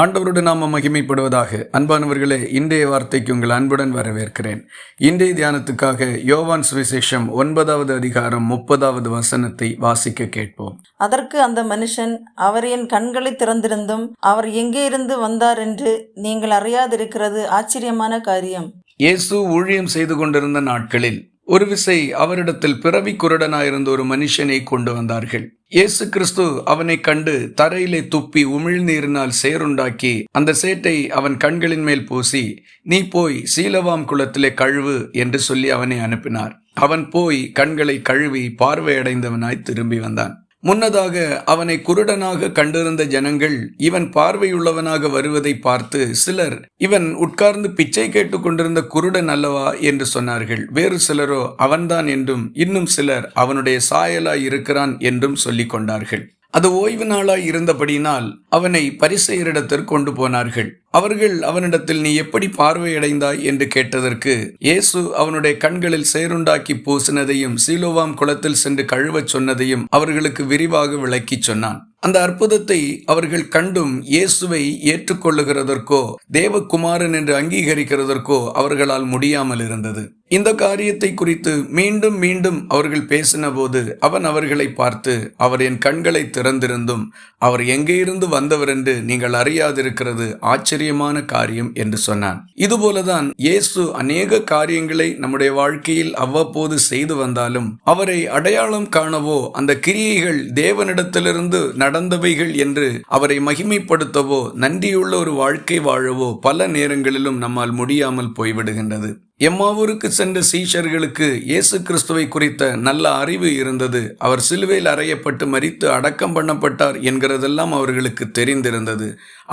ஆண்டவருடைய நாம மகிமைப்படுவதாக. அன்பானவர்களே இன்றைய வார்த்தைக்கு உங்கள் அன்புடன் வரவேற்கிறேன். இன்றைய தியானத்துக்காக யோவான் சுவிசேஷம் ஒன்பதாவது அதிகாரம் முப்பதாவது வசனத்தை வாசிக்க கேட்போம். அதற்கு அந்த மனுஷன் அவர் என் கண்களை திறந்திருந்தும் அவர் எங்கே இருந்து வந்தார் என்று நீங்கள் அறியாதிருக்கிறது ஆச்சரியமான காரியம். இயேசு ஊழியம் செய்து கொண்டிருந்த நாட்களில் ஒரு விசை அவரிடத்தில் பிறவி குருடனாயிருந்த ஒரு மனுஷனை கொண்டு வந்தார்கள். இயேசு கிறிஸ்து அவனை கண்டு தரையிலே துப்பி உமிழ்நீரினால் சேருண்டாக்கி அந்த சேட்டை அவன் கண்களின் மேல் பூசி நீ போய் சீலவாம் குளத்திலே கழுவு என்று சொல்லி அவனை அனுப்பினார். அவன் போய் கண்களை கழுவி பார்வையடைந்தவனாய் திரும்பி வந்தான். முன்னதாக அவனை குருடனாக கண்டிருந்த ஜனங்கள் இவன் பார்வையுள்ளவனாக வருவதை பார்த்து சிலர் இவன் உட்கார்ந்து பிச்சை கேட்டுக்கொண்டிருந்த குருடன் அல்லவா? என்று சொன்னார்கள். வேறு சிலரோ அவன்தான் என்றும் இன்னும் சிலர் அவனுடைய சாயலாய் இருக்கிறான் என்றும் சொல்லிக் கொண்டார்கள். அது ஓய்வு நாளாய் இருந்தபடியினால் அவனை பரிசெயரிடத்திற்கு கொண்டு போனார்கள். அவர்கள் அவனிடத்தில் நீ எப்படி பார்வையடைந்தாய்? என்று கேட்டதற்கு இயேசு அவனுடைய கண்களில் சேருண்டாக்கி பூசினதையும் சீலோவாம் குளத்தில் சென்று கழுவச் சொன்னதையும் அவர்களுக்கு விரிவாக விளக்கிச் சொன்னான். அந்த அற்புதத்தை அவர்கள் கண்டும் இயேசுவை ஏற்றுக்கொள்ளுகிறதற்கோ தேவகுமாரன் என்று அங்கீகரிக்கிறதற்கோ அவர்களால் முடியாமல் இருந்தது. இந்த காரியத்தை குறித்து மீண்டும் மீண்டும் அவர்கள் பேசின போது அவன் அவர்களை பார்த்து அவர் என் கண்களை திறந்திருந்தும் அவர் எங்கேயிருந்து வந்தவர் என்று நீங்கள் அறியாதிருக்கிறது ஆச்சரியமான காரியம் என்று சொன்னான். இதுபோலதான் இயேசு அநேக காரியங்களை நம்முடைய வாழ்க்கையில் அவ்வப்போது செய்து வந்தாலும் அவரை அடையாளம் காணவோ அந்த கிரியைகள் தேவனிடத்திலிருந்து நடந்தவைகள் என்று அவரை மகிமைப்படுத்தவோ நன்றியுள்ள ஒரு வாழ்க்கை வாழவோ பல நேரங்களிலும் நம்மால் முடியாமல் போய்விடுகின்றது. எம்மாவூருக்கு சென்ற சீஷர்களுக்கு இயேசு கிறிஸ்துவை குறித்த நல்ல அறிவு இருந்தது. அவர் சிலுவையில் அறையப்பட்டு மரித்து அடக்கம் பண்ணப்பட்டார் என்கிறதெல்லாம் அவர்களுக்கு தெரிந்திருந்தது.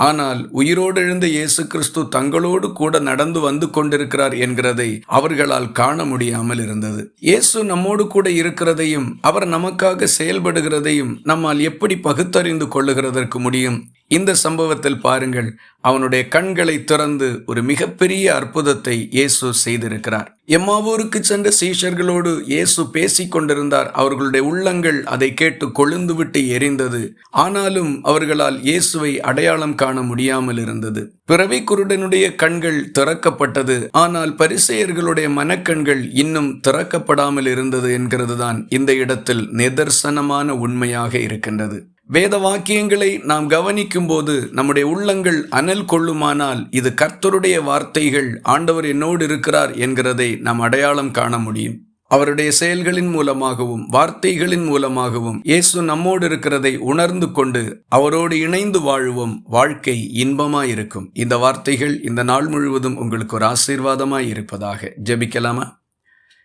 ஆனால் உயிரோடு எழுந்த இயேசு கிறிஸ்து தங்களோடு கூட நடந்து வந்து கொண்டிருக்கிறார் என்கிறதை அவர்களால் காண முடியாமல் இருந்தது. இயேசு நம்மோடு கூட இருக்கிறதையும் அவர் நமக்காக செயல்படுகிறதையும் நம்மால் எப்படி பகுத்தறிந்து கொள்ளுகிறதற்கு முடியும்? இந்த சம்பவத்தில் பாருங்கள் அவனுடைய கண்களை திறந்து ஒரு மிகப்பெரிய அற்புதத்தை இயேசு செய்திருக்கிறார். எம்மாவூருக்கு சென்ற சீஷர்களோடு இயேசு பேசிக் கொண்டிருந்தார். அவர்களுடைய உள்ளங்கள் அதை கேட்டு கொழுந்துவிட்டு எரிந்தது. ஆனாலும் அவர்களால் இயேசுவை அடையாளம் காண முடியாமல் இருந்தது. பிறவி குருடனுடைய கண்கள் திறக்கப்பட்டது. ஆனால் பரிசெயர்களுடைய மனக்கண்கள் இன்னும் திறக்கப்படாமல் இருந்தது என்கிறதுதான் இந்த இடத்தில் நிதர்சனமான உண்மையாக இருக்கின்றது. வேத வாக்கியங்களை நாம் கவனிக்கும் போது நம்முடைய உள்ளங்கள் அனல் கொள்ளுமானால் இது கர்த்தருடைய வார்த்தைகள் ஆண்டவர் என்னோடு இருக்கிறார் என்கிறதை நாம் அடையாளம் காண முடியும். அவருடைய செயல்களின் மூலமாகவும் வார்த்தைகளின் மூலமாகவும் இயேசு நம்மோடு இருக்கிறதை உணர்ந்து கொண்டு அவரோடு இணைந்து வாழுவோம். வாழ்க்கை இன்பமாயிருக்கும். இந்த வார்த்தைகள் இந்த நாள் முழுவதும் உங்களுக்கு ஒரு ஆசீர்வாதமாய் இருப்பதாக ஜெபிக்கலாமா?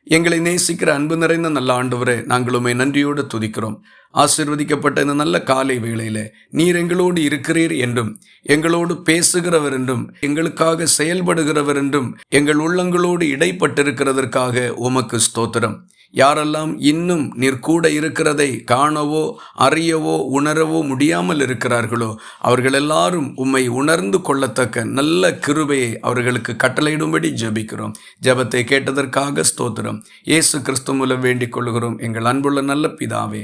எங்களை நேசிக்கிற அன்பு நிறைந்த நல்ல ஆண்டவரே நாங்கள் உண்மை நன்றியோடு துதிக்கிறோம். ஆசிர்வதிக்கப்பட்ட இந்த நல்ல காலை வேளையில் நீர் எங்களோடு இருக்கிறீர் என்றும் எங்களோடு பேசுகிறவர் என்றும் எங்களுக்காக செயல்படுகிறவர் என்றும் எங்கள் உள்ளங்களோடு இடைப்பட்டிருக்கிறதற்காக உமக்கு ஸ்தோத்திரம். யாரெல்லாம் இன்னும் நீர் கூட இருக்கிறதை காணவோ அறியவோ உணரவோ முடியாமல் இருக்கிறார்களோ அவர்கள் எல்லாரும் உம்மை உணர்ந்து கொள்ளத்தக்க நல்ல கிருபையை அவர்களுக்கு கட்டளையிடும்படி ஜெபிக்கிறோம். ஜெபத்தை கேட்டதற்காக ஸ்தோத்திரம். இயேசு கிறிஸ்து மூலம் வேண்டிக் கொள்கிறோம். எங்கள் அன்புள்ள நல்ல பிதாவே